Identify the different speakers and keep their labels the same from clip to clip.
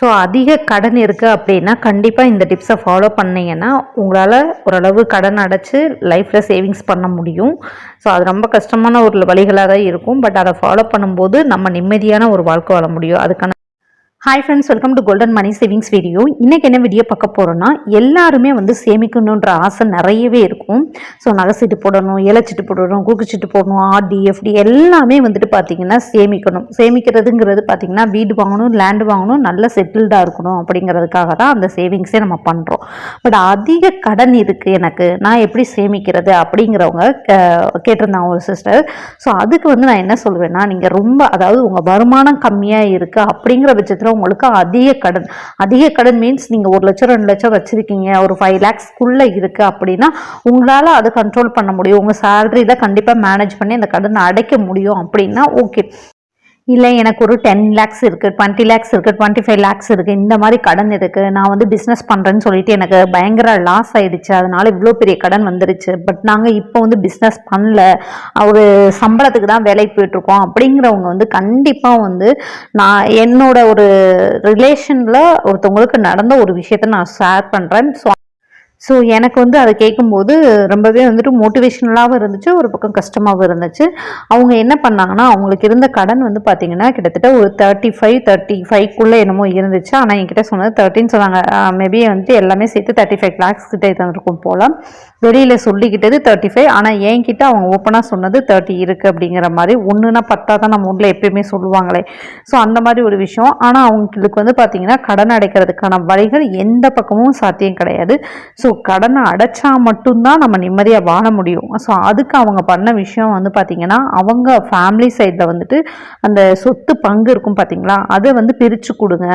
Speaker 1: So அதிக கடன் இருக்குது அப்படின்னா கண்டிப்பாக இந்த டிப்ஸை ஃபாலோ பண்ணீங்கன்னா உங்களால் ஓரளவு கடன் அடைச்சி லைஃப்பில் சேவிங்ஸ் பண்ண முடியும். ஸோ அது ரொம்ப கஷ்டமான ஒரு வழிகளாக தான் இருக்கும். பட் அதை ஃபாலோ பண்ணும்போது நம்ம நிம்மதியான ஒரு வாழ்க்கை வாழ முடியும். அதுக்கான hi friends welcome to golden money savings video இன்றைக்கி என்ன வீடியோ பார்க்க போகிறோன்னா எல்லாருமே வந்து சேமிக்கணுன்ற ஆசை நிறையவே இருக்கும். ஸோ நகைச்சீட்டு போடணும் இலைச்சிட்டு போடணும் குறுக்குச்சீட்டு போடணும் ஆர்டி எஃப்டி எல்லாமே வந்துட்டு பார்த்திங்கன்னா சேமிக்கணும். சேமிக்கிறதுங்கிறது பார்த்திங்கன்னா வீடு வாங்கணும் லேண்டு வாங்கணும் நல்ல செட்டில்டாக இருக்கணும் அப்படிங்கிறதுக்காக தான் அந்த சேவிங்ஸே நம்ம பண்ணுறோம் பட் அதிக கடன் இருக்குது எனக்கு. நான் எப்படி சேமிக்கிறது அப்படிங்கிறவங்க கேட்டிருந்தாங்க ஒரு சிஸ்டர் ஸோ அதுக்கு வந்து நான் என்ன சொல்லுவேன்னா நீங்கள் ரொம்ப அதாவது உங்கள் வருமானம் கம்மியாக இருக்குது அப்படிங்கிற பட்சத்தில் உங்களுக்கு அதிக கடன். அதிக கடன் மீன்ஸ் நீங்கள் ஒரு லட்சம் ரெண்டு லட்சம் வச்சுருக்கீங்க. ஒரு ஃபைவ் லேக்ஸ்க்குள்ளே இருக்குது அப்படின்னா உங்களால் அது கண்ட்ரோல் பண்ண முடியும். உங்கள் சேலரியில் கண்டிப்பாக மேனேஜ் பண்ணி அந்த கடனை அடைக்க முடியும் அப்படின்னா ஓகே இல்லை எனக்கு ஒரு டென் லேக்ஸ் இருக்குது டுவெண்ட்டி லேக்ஸ் இருக்குது டுவெண்ட்டி ஃபைவ் லேக்ஸ் இருக்குது இந்த மாதிரி கடன் இருக்குது நான் வந்து பிஸ்னஸ் பண்ணுறேன்னு சொல்லிட்டு எனக்கு பயங்கர லாஸ் ஆகிடுச்சு அதனால் இவ்வளோ பெரிய கடன் வந்துருச்சு. பட் நாங்கள் இப்போ வந்து பிஸ்னஸ் பண்ணல. ஒரு சம்பளத்துக்கு தான் வேலைக்கு போயிட்டுருக்கோம். அப்படிங்கிறவங்க வந்து கண்டிப்பாக வந்து நான் என்னோட ஒரு ரிலேஷனில் ஒருத்தவங்களுக்கு நடந்த ஒரு விஷயத்த நான் ஷேர் பண்ணுறேன் ஸோ ஸோ எனக்கு வந்து அதை கேட்கும்போது ரொம்பவே வந்துட்டு மோட்டிவேஷ்னலாகவும் இருந்துச்சு ஒரு பக்கம் கஷ்டமாகவும் இருந்துச்சு. அவங்க என்ன பண்ணாங்கன்னா அவங்களுக்கு இருந்த கடன் வந்து பார்த்தீங்கன்னா கிட்டத்தட்ட ஒரு தேர்ட்டி ஃபைவ் தேர்ட்டி ஃபைவ்க்குள்ளே என்னமோ இருந்துச்சு. ஆனால் என்கிட்ட சொன்னது தேர்ட்டின்னு சொன்னாங்க. மேபி வந்துட்டு எல்லாமே சேர்த்து தேர்ட்டி ஃபைவ் லேக்ஸ் கிட்டே தந்துருக்கும் போல். வெளியில் சொல்லிக்கிட்டது தேர்ட்டி ஃபைவ் ஆனால் என்கிட்ட அவங்க ஓப்பனாக சொன்னது தேர்ட்டி இருக்குது அப்படிங்கிற மாதிரி. ஒன்றுனா பத்தா தான் நம்ம ஊரில் எப்பயுமே சொல்லுவாங்களே. ஸோ அந்த மாதிரி ஒரு விஷயம். ஆனால் அவங்களுக்கு வந்து பார்த்திங்கன்னா கடன் அடைக்கிறதுக்கான வழிகள் எந்த பக்கமும் சாத்தியம் கிடையாது. ஸோ கடனை அடைச்சா மட்டும்தான் நம்ம நிம்மதியாக வாழ முடியும். ஸோ அதுக்கு அவங்க பண்ண விஷயம் வந்து பார்த்திங்கன்னா அவங்க ஃபேமிலி சைடில் வந்துட்டு அந்த சொத்து பங்கு இருக்கும் பார்த்தீங்களா அதை வந்து பிரித்து கொடுங்க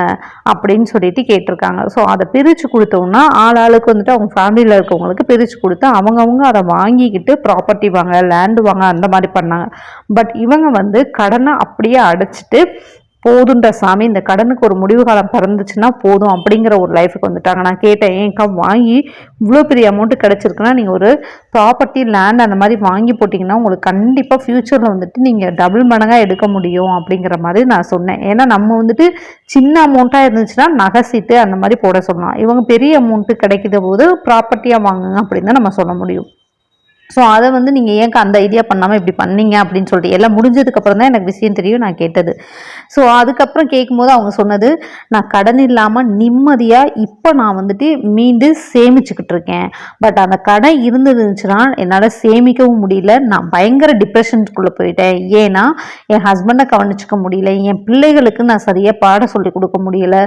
Speaker 1: அப்படின்னு சொல்லிட்டு கேட்டிருக்காங்க. ஸோ அதை பிரித்து கொடுத்தோம்னா ஆள் ஆளுக்கு வந்துட்டு அவங்க ஃபேமிலியில் இருக்கவங்களுக்கு பிரித்து கொடு கொடுத்து அவங்கவுங்க அதை வாங்கிக்கிட்டு ப்ராப்பர்ட்டி வாங்க லேண்டு வாங்க அந்த மாதிரி பண்ணாங்க. பட் இவங்க வந்து கடனை அப்படியே அடைச்சிட்டு போதுன்ற சாமி இந்த கடனுக்கு ஒரு முடிவு காலம் பிறந்துச்சுன்னா போதும் அப்படிங்கிற ஒரு லைஃபுக்கு வந்துட்டாங்க. நான் கேட்டேன் ஏன்க்கா வாங்கி இவ்வளோ பெரிய அமௌண்ட்டு கிடச்சிருக்குன்னா நீங்கள் ஒரு ப்ராப்பர்ட்டி லேண்ட் அந்த மாதிரி வாங்கி போட்டிங்கன்னா உங்களுக்கு கண்டிப்பாக ஃப்யூச்சரில் வந்துட்டு நீங்கள் டபுள் மடங்காக எடுக்க முடியும் அப்படிங்கிற மாதிரி நான் சொன்னேன். ஏன்னா நம்ம வந்துட்டு சின்ன அமௌண்ட்டாக இருந்துச்சுன்னா நகை சீட்டு அந்த மாதிரி போட சொல்லலாம். இவங்க பெரிய அமௌண்ட்டு கிடைக்கிற போது ப்ராப்பர்ட்டியாக வாங்குங்க அப்படின்னு தான் நம்ம சொல்ல முடியும். ஸோ அதை வந்து நீங்கள் ஏன் அந்த ஐடியா பண்ணாமல் இப்படி பண்ணீங்க அப்படின்னு சொல்லிட்டு எல்லாம் முடிஞ்சதுக்கப்புறம் தான் எனக்கு விஷயம் தெரியும் நான் கேட்டது. ஸோ அதுக்கப்புறம் கேட்கும்போது அவங்க சொன்னது நான் கடன் இல்லாமல் நிம்மதியாக இப்போ நான் வந்துட்டு மீண்டும் சேமிச்சுக்கிட்டு இருக்கேன். பட் அந்த கடன் இருந்துருந்துச்சுன்னா என்னால் சேமிக்கவும் முடியல. நான் பயங்கர டிப்ரெஷனுக்குள்ளே போயிட்டேன். ஏன்னா என் ஹஸ்பண்டை கவனிச்சிக்க முடியல. என் பிள்ளைகளுக்கு நான் சரியாக பாடம் சொல்லி கொடுக்க முடியல.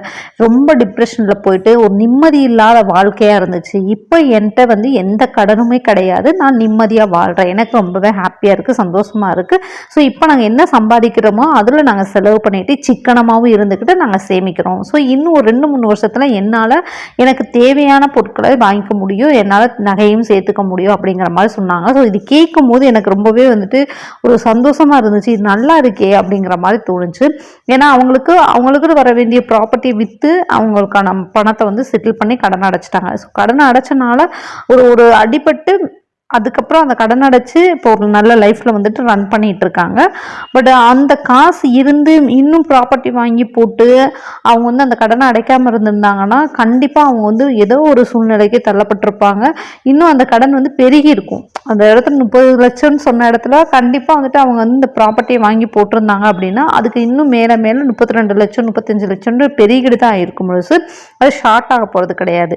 Speaker 1: ரொம்ப டிப்ரெஷனில் போயிட்டு ஒரு நிம்மதி இல்லாத வாழ்க்கையாக இருந்துச்சு. இப்போ என்கிட்ட வந்து எந்த கடனுமே கிடையாது. நான் நிம்மதியாக வாழ்கிறேன் எனக்கு ரொம்பவே ஹாப்பியாக இருக்குது சந்தோஷமாக இருக்குது ஸோ இப்போ நாங்கள் என்ன சம்பாதிக்கிறோமோ அதில் நாங்கள் செலவு பண்ணிவிட்டு சிக்கனமாகவும் இருந்துக்கிட்டு நாங்கள் சேமிக்கிறோம். ஸோ இன்னும் ஒரு ரெண்டு மூணு வருஷத்தில் என்னால் எனக்கு தேவையான பொருட்களை வாங்கிக்க முடியும் என்னால் நகையும் சேர்த்துக்க முடியும் அப்படிங்கிற மாதிரி சொன்னாங்க. ஸோ இது கேட்கும் போது எனக்கு ரொம்பவே வந்துட்டு ஒரு சந்தோஷமாக இருந்துச்சு. இது நல்லா இருக்கே அப்படிங்கிற மாதிரி தோணுச்சு. ஏன்னா அவங்களுக்கு அவங்களுக்கு வர வேண்டிய ப்ராப்பர்ட்டி விற்று அவங்களுக்கான பணத்தை வந்து செட்டில் பண்ணி கடன் அடைச்சிட்டாங்க. ஸோ கடன் அடைச்சனால ஒரு ஒரு அடிபட்டு அதுக்கப்புறம் அந்த கடன் அடைச்சி இப்போ ஒரு நல்ல லைஃப்பில் வந்துட்டு ரன் பண்ணிகிட்டு இருக்காங்க பட் அந்த காசு இருந்து இன்னும் ப்ராப்பர்ட்டி வாங்கி போட்டு அவங்க வந்து அந்த கடனை அடைக்காமல் இருந்திருந்தாங்கன்னா கண்டிப்பாக அவங்க வந்து ஏதோ ஒரு சூழ்நிலைக்கு தள்ளப்பட்டிருப்பாங்க. இன்னும் அந்த கடன் வந்து பெருகி இருக்கும். அந்த இடத்துல முப்பது லட்சம்னு சொன்ன இடத்துல கண்டிப்பாக வந்துட்டு அவங்க வந்து இந்த ப்ராப்பர்ட்டியை வாங்கி போட்டிருந்தாங்க அப்படின்னா அதுக்கு இன்னும் மேலே மேலே முப்பத்தி ரெண்டு லட்சம் முப்பத்தஞ்சு லட்சம்னு பெருகிட்டு தான் இருக்கும் பொழுது அது ஷார்ட் ஆக போகிறது கிடையாது.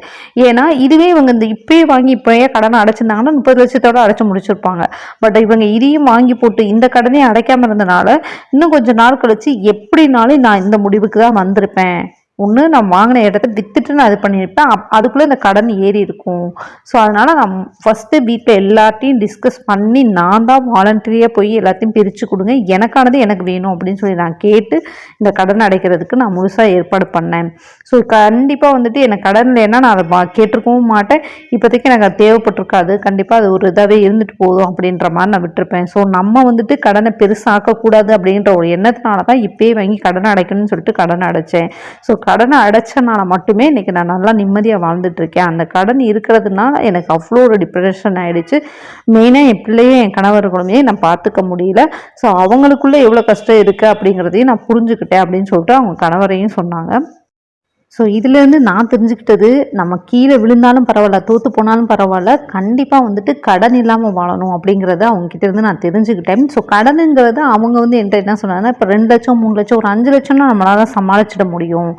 Speaker 1: ஏன்னா இதுவே இவங்க இந்த இப்பயே வாங்கி இப்போயே கடனை அடைச்சிருந்தாங்கன்னா முப்பது லட்சத்தோட அடைச்சு முடிச்சிருப்பாங்க. பட் இவங்க இதையும் வாங்கி போட்டு இந்த கடனையும் அடைக்காம இருந்தனால இன்னும் கொஞ்சம் நாள் கழிச்சு எப்படினாலும் நான் இந்த முடிவுக்கு தான் வந்திருப்பேன். ஒன்று நான் வாங்கின இடத்த விற்றுட்டு நான் இது பண்ணியிருப்பேன். அப் அதுக்குள்ளே இந்த கடன் ஏறி இருக்கும். ஸோ அதனால் நான் ஃபஸ்ட்டு வீட்டில் எல்லாத்தையும் டிஸ்கஸ் பண்ணி நான் தான் வாலண்டரியாக போய் எல்லாத்தையும் பிரித்து கொடுங்க. எனக்கானது எனக்கு வேணும் அப்படின்னு சொல்லி நான் கேட்டு இந்த கடன் அடைக்கிறதுக்கு நான் முழுசாக ஏற்பாடு பண்ணேன். ஸோ கண்டிப்பாக வந்துட்டு எனக்கு கடன் இல்லைன்னா நான் அதை கேட்டிருக்கவும் மாட்டேன். இப்போதைக்கு எனக்கு அது தேவைப்பட்டிருக்காது. கண்டிப்பாக அது ஒரு இதாகவே இருந்துட்டு போதும் அப்படின்ற மாதிரி நான் விட்டுருப்பேன். ஸோ நம்ம வந்துட்டு கடனை பெருசாக்கக்கூடாது அப்படின்ற ஒரு எண்ணத்தினால தான் இப்போயே வாங்கி கடன் அடைக்கணும்னு சொல்லிட்டு கடன் அடைச்சேன். ஸோ கடனை அடைச்சனால மட்டுமே இன்றைக்கி நான் நல்லா நிம்மதியாக வாழ்ந்துட்டுருக்கேன். அந்த கடன் இருக்கிறதுனால எனக்கு அவ்வளோ ஒரு டிப்ரெஷன் ஆகிடுச்சு மெயினாக என் பிள்ளையே என் கணவர்களுமே நான் பார்த்துக்க முடியல. ஸோ அவங்களுக்குள்ளே எவ்வளோ கஷ்டம் இருக்குது அப்படிங்கிறதையும் நான் புரிஞ்சுக்கிட்டேன் அப்படின்னு சொல்லிட்டு அவங்க கணவரையும் சொன்னாங்க. ஸோ இதுலேருந்து நான் தெரிஞ்சுக்கிட்டது நம்ம கீழே விழுந்தாலும் பரவாயில்ல தோற்று போனாலும் பரவாயில்ல கண்டிப்பாக வந்துட்டு கடன் இல்லாமல் வாழணும் அப்படிங்கிறத அவங்ககிட்டருந்து நான் தெரிஞ்சுக்கிட்டேன். ஸோ கடனுங்கிறது அவங்க வந்து என்கிட்ட என்ன சொன்னாங்கன்னா இப்போ ரெண்டு லட்சம் மூணு லட்சம் ஒரு அஞ்சு லட்சம்னா நம்மளால சமாளிச்சிட முடியும்.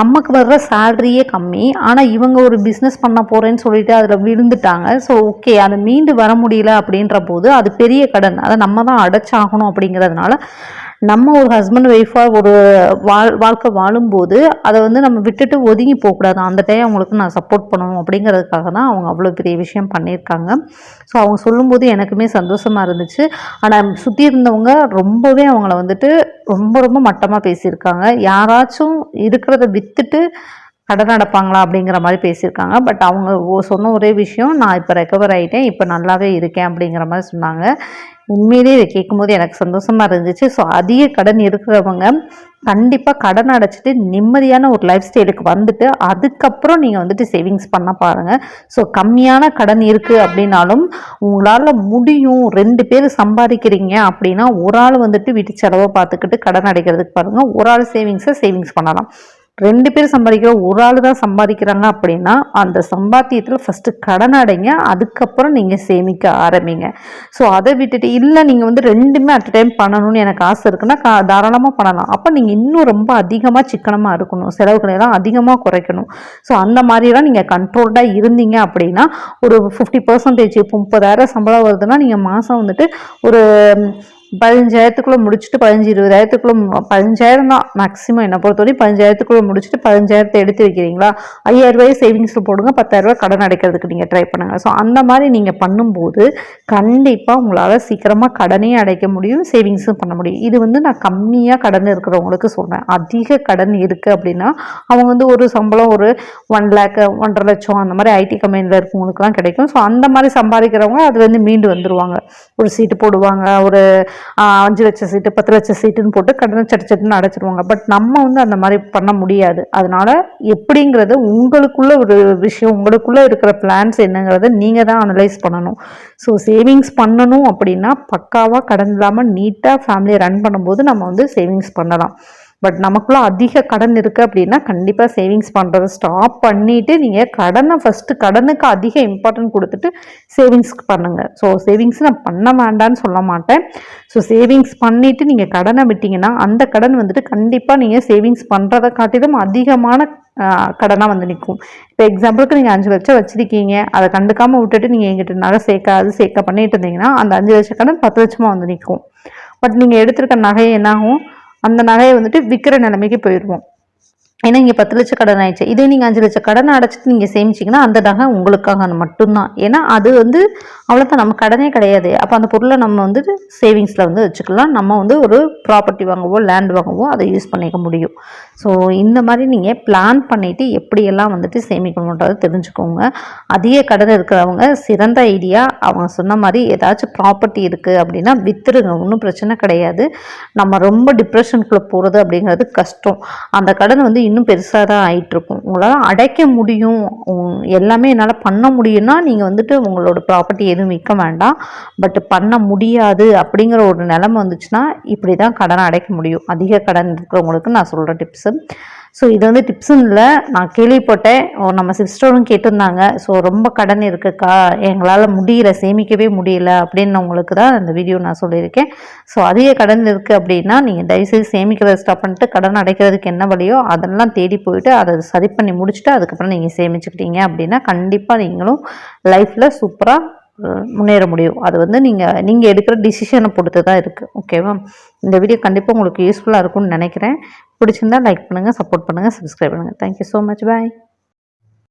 Speaker 1: நமக்கு வர்ற சேலரியே கம்மி. ஆனால் இவங்க ஒரு பிஸ்னஸ் பண்ண போகிறேன்னு சொல்லிட்டு அதில் விழுந்துட்டாங்க. ஸோ ஓகே அதை மீண்டு வர முடியல அப்படின்ற போது அது பெரிய கடன். அதை நம்ம தான் அடைச்சாகணும் அப்படிங்கிறதுனால நம்ம ஒரு ஹஸ்பண்ட் ஒய்ஃபாக ஒரு வாழ் வாழ்க்கை வாழும்போது அதை வந்து நம்ம விட்டுட்டு ஒதுங்கி போகக்கூடாது. அந்த டைம் அவங்களுக்கு நான் சப்போர்ட் பண்ணணும் அப்படிங்கிறதுக்காக தான் அவங்க அவ்வளோ பெரிய விஷயம் பண்ணியிருக்காங்க. ஸோ அவங்க சொல்லும்போது எனக்குமே சந்தோஷமாக இருந்துச்சு. ஆனால் சுற்றி இருந்தவங்க ரொம்பவே அவங்கள வந்துட்டு ரொம்ப ரொம்ப மட்டமாக பேசியிருக்காங்க. யாராச்சும் இருக்கிறத விற்றுட்டு கடன் அடைப்பாங்களா அப்படிங்கிற மாதிரி பேசியிருக்காங்க. பட் அவங்க சொன்ன ஒரே விஷயம் நான் இப்போ ரெக்கவர் ஆகிட்டேன் இப்போ நல்லாவே இருக்கேன் அப்படிங்கிற மாதிரி சொன்னாங்க. உண்மையிலே இதை கேட்கும்போது எனக்கு சந்தோஷமாக இருந்துச்சு. ஸோ அதிக கடன் இருக்கிறவங்க கண்டிப்பாக கடன் அடைச்சிட்டு நிம்மதியான ஒரு லைஃப் ஸ்டைலுக்கு வந்துட்டு அதுக்கப்புறம் நீங்கள் வந்துட்டு சேவிங்ஸ் பண்ண பாருங்கள் ஸோ கம்மியான கடன் இருக்குது அப்படின்னாலும் உங்களால் முடியும். ரெண்டு பேர் சம்பாதிக்கிறீங்க அப்படின்னா ஒரு ஆள் வந்துட்டு வீட்டு செலவை பார்த்துக்கிட்டு கடன் அடைக்கிறதுக்கு பாருங்கள் ஒரு ஆள் சேவிங்ஸை சேவிங்ஸ் பண்ணலாம். ரெண்டு பேர் சம்பாதிக்கிற ஒரு ஆள் தான் சம்பாதிக்கிறாங்க அப்படின்னா அந்த சம்பாத்தியத்தில் ஃபஸ்ட்டு கடன் அடைங்க அதுக்கப்புறம் நீங்கள் சேமிக்க ஆரம்பிங்க. ஸோ அதை விட்டுட்டு இல்லை நீங்கள் வந்து ரெண்டுமே அட் டைம் பண்ணணும்னு எனக்கு ஆசை இருக்குன்னா கா தாராளமாக பண்ணலாம். அப்போ நீங்கள் இன்னும் ரொம்ப அதிகமாக சிக்கனமாக இருக்கணும். செலவுகளை எல்லாம் அதிகமாக குறைக்கணும். ஸோ அந்த மாதிரிலாம் நீங்கள் கண்ட்ரோல்டாக இருந்தீங்க அப்படின்னா ஒரு ஃபிஃப்டி பர்சன்டேஜ் இப்போ முப்பதாயிரம் சம்பளம் வருதுன்னா நீங்கள் மாதம் வந்துட்டு ஒரு பதினஞ்சாயிரத்துக்குள்ளே முடிச்சுட்டு பதினஞ்சு இருபதாயிரத்துக்குள்ளே பதினஞ்சாயிரம் தான் மேக்ஸிமம் என்னை பொறுத்தவரையும் பதினஞ்சாயிரத்துக்குள்ளே முடிச்சுட்டு பதினஞ்சாயிரத்தை எடுத்து வைக்கிறீங்களா? ஐயாயிரம் ரூபாய் சேவிங்ஸில் போடுங்க பத்தாயிரரூபா கடன் அடைக்கிறதுக்கு நீங்கள் ட்ரை பண்ணுங்கள் ஸோ அந்த மாதிரி நீங்கள் பண்ணும்போது கண்டிப்பாக உங்களால் சீக்கிரமாக கடனையும் அடைக்க முடியும் சேவிங்ஸும் பண்ண முடியும். இது வந்து நான் கம்மியாக கடன் இருக்கிறவங்களுக்கு சொல்கிறேன் அதிக கடன் இருக்குது அப்படின்னா அவங்க வந்து ஒரு சம்பளம் ஒரு ஒன் லேக் ஒன்றரை லட்சம் அந்த மாதிரி ஐடி கம்பெனியில் இருக்கவங்களுக்குலாம் கிடைக்கும். ஸோ அந்த மாதிரி சம்பாதிக்கிறவங்க அது வந்து மீண்டு வந்துருவாங்க. ஒரு சீட்டு போடுவாங்க ஒரு அஞ்சு லட்சம் சீட்டு பத்து லட்சம் சீட்டுன்னு போட்டு கடனை சட்டு சட்டுன்னு அடைச்சிருவாங்க. பட் நம்ம வந்து அந்த மாதிரி பண்ண முடியாது. அதனால எப்படிங்கிறது உங்களுக்குள்ள ஒரு விஷயம் உங்களுக்குள்ள இருக்கிற பிளான்ஸ் என்னங்கிறத நீங்கள் தான் அனலைஸ் பண்ணணும். ஸோ சேவிங்ஸ் பண்ணணும் அப்படின்னா பக்காவாக கடன் இல்லாமல் நீட்டாக ஃபேமிலியை ரன் பண்ணும்போது நம்ம வந்து சேவிங்ஸ் பண்ணலாம். பட் நமக்குள்ளே அதிக கடன் இருக்குது அப்படின்னா கண்டிப்பாக சேவிங்ஸ் பண்ணுறதை ஸ்டாப் பண்ணிவிட்டு நீங்கள் கடனை ஃபஸ்ட்டு கடனுக்கு அதிக இம்பார்ட்டன்ட் கொடுத்துட்டு சேவிங்ஸ்க்கு பண்ணுங்கள் ஸோ சேவிங்ஸ் நான் பண்ண வேண்டாம்னு சொல்ல மாட்டேன். ஸோ சேவிங்ஸ் பண்ணிவிட்டு நீங்கள் கடனை விட்டிங்கன்னா அந்த கடன் வந்துட்டு கண்டிப்பாக நீங்கள் சேவிங்ஸ் பண்ணுறதை காட்டிலும் அதிகமான கடனாக வந்து நிற்கும் இப்போ எக்ஸாம்பிளுக்கு நீங்கள் அஞ்சு லட்சம் வச்சுருக்கீங்க. அதை கண்டுக்காமல் விட்டுட்டு நீங்கள் எங்கிட்ட நகை சேர்க்க அது சேர்க்க பண்ணிட்டு இருந்தீங்கன்னா அந்த அஞ்சு லட்சம் கடன் பத்து லட்சமாக வந்து நிற்கும் பட் நீங்கள் எடுத்திருக்க நகை என்னாகும்? அந்த நகையை வந்துட்டு விற்கிற நிலைமைக்கு போயிடுவோம் ஏன்னா இங்கே பத்து லட்சம் கடன் ஆயிடுச்சு. இதே நீங்கள் அஞ்சு லட்சம் கடனை அடைச்சிட்டு நீங்கள் சேமிச்சிங்கன்னா அந்த நகை உங்களுக்காக மட்டும்தான். ஏன்னா அது வந்து அவ்வளோதான் நம்ம கடனே கிடையாது. அப்போ அந்த பொருளை நம்ம வந்து சேவிங்ஸில் வந்து வச்சுக்கலாம். நம்ம வந்து ஒரு ப்ராப்பர்ட்டி வாங்கவோ லேண்ட் வாங்கவோ அதை யூஸ் பண்ணிக்க முடியும். ஸோ இந்த மாதிரி நீங்கள் பிளான் பண்ணிவிட்டு எப்படியெல்லாம் வந்துட்டு சேமிக்கணுன்றதை தெரிஞ்சுக்கோங்க. அதிக கடன் இருக்கிறவங்க சிறந்த ஐடியா அவங்க சொன்ன மாதிரி ஏதாச்சும் ப்ராப்பர்ட்டி இருக்குது அப்படின்னா வித்துருங்க. ஒன்றும் பிரச்சனை கிடையாது. நம்ம ரொம்ப டிப்ரெஷனுக்குள்ளே போகிறது அப்படிங்கிறது கஷ்டம். அந்த கடன் வந்து இன்னும் பெருசாக தான் ஆயிட்டிருக்கும். உங்களால் அடைக்க முடியும். எல்லாமே என்னால் பண்ண முடியும்னா நீங்கள் வந்துட்டு உங்களோட ப்ராப்பர்ட்டி எதுவும் விற்க வேண்டாம். பட் பண்ண முடியாது அப்படிங்கிற ஒரு நிலமை வந்துச்சுன்னா இப்படி தான் கடனை அடைக்க முடியும். அதிக கடன் இருக்கிறவங்களுக்கு நான் சொல்கிற டிப்ஸு ஸோ இது வந்து டிப்ஸும் இல்லை. நான் கேள்விப்பட்டேன். ஓ, நம்ம சிஸ்டரும் கேட்டிருந்தாங்க. ஸோ ரொம்ப கடன் இருக்குக்கா. எங்களால் முடியல சேமிக்கவே முடியல அப்படின்னவங்களுக்கு தான் இந்த வீடியோ நான் சொல்லியிருக்கேன். ஸோ அதிக கடன் இருக்குது அப்படின்னா நீங்கள் தயவுசெய்து சேமிக்கிறத ஸ்டாப் பண்ணிட்டு கடன் அடைக்கிறதுக்கு என்ன வழியோ அதெல்லாம் தேடி போயிட்டு அதை சரி பண்ணி முடிச்சுட்டு அதுக்கப்புறம் நீங்கள் சேமிச்சுக்கிட்டீங்க அப்படின்னா கண்டிப்பாக நீங்களும் லைஃப்பில் சூப்பராக முன்னேற முடியும். அது வந்து நீங்கள் நீங்கள் எடுக்கிற டிசிஷனை பொறுத்து தான் இருக்குது ஓகேவா இந்த வீடியோ கண்டிப்பாக உங்களுக்கு யூஸ்ஃபுல்லாக இருக்கும்னு நினைக்கிறேன். பிடிச்சிருந்தா லைக் பண்ணுங்கள் சப்போர்ட் பண்ணுங்கள் சப்ஸ்கிரைப் பண்ணுங்கள் தேங்க்யூ ஸோ மச் பாய்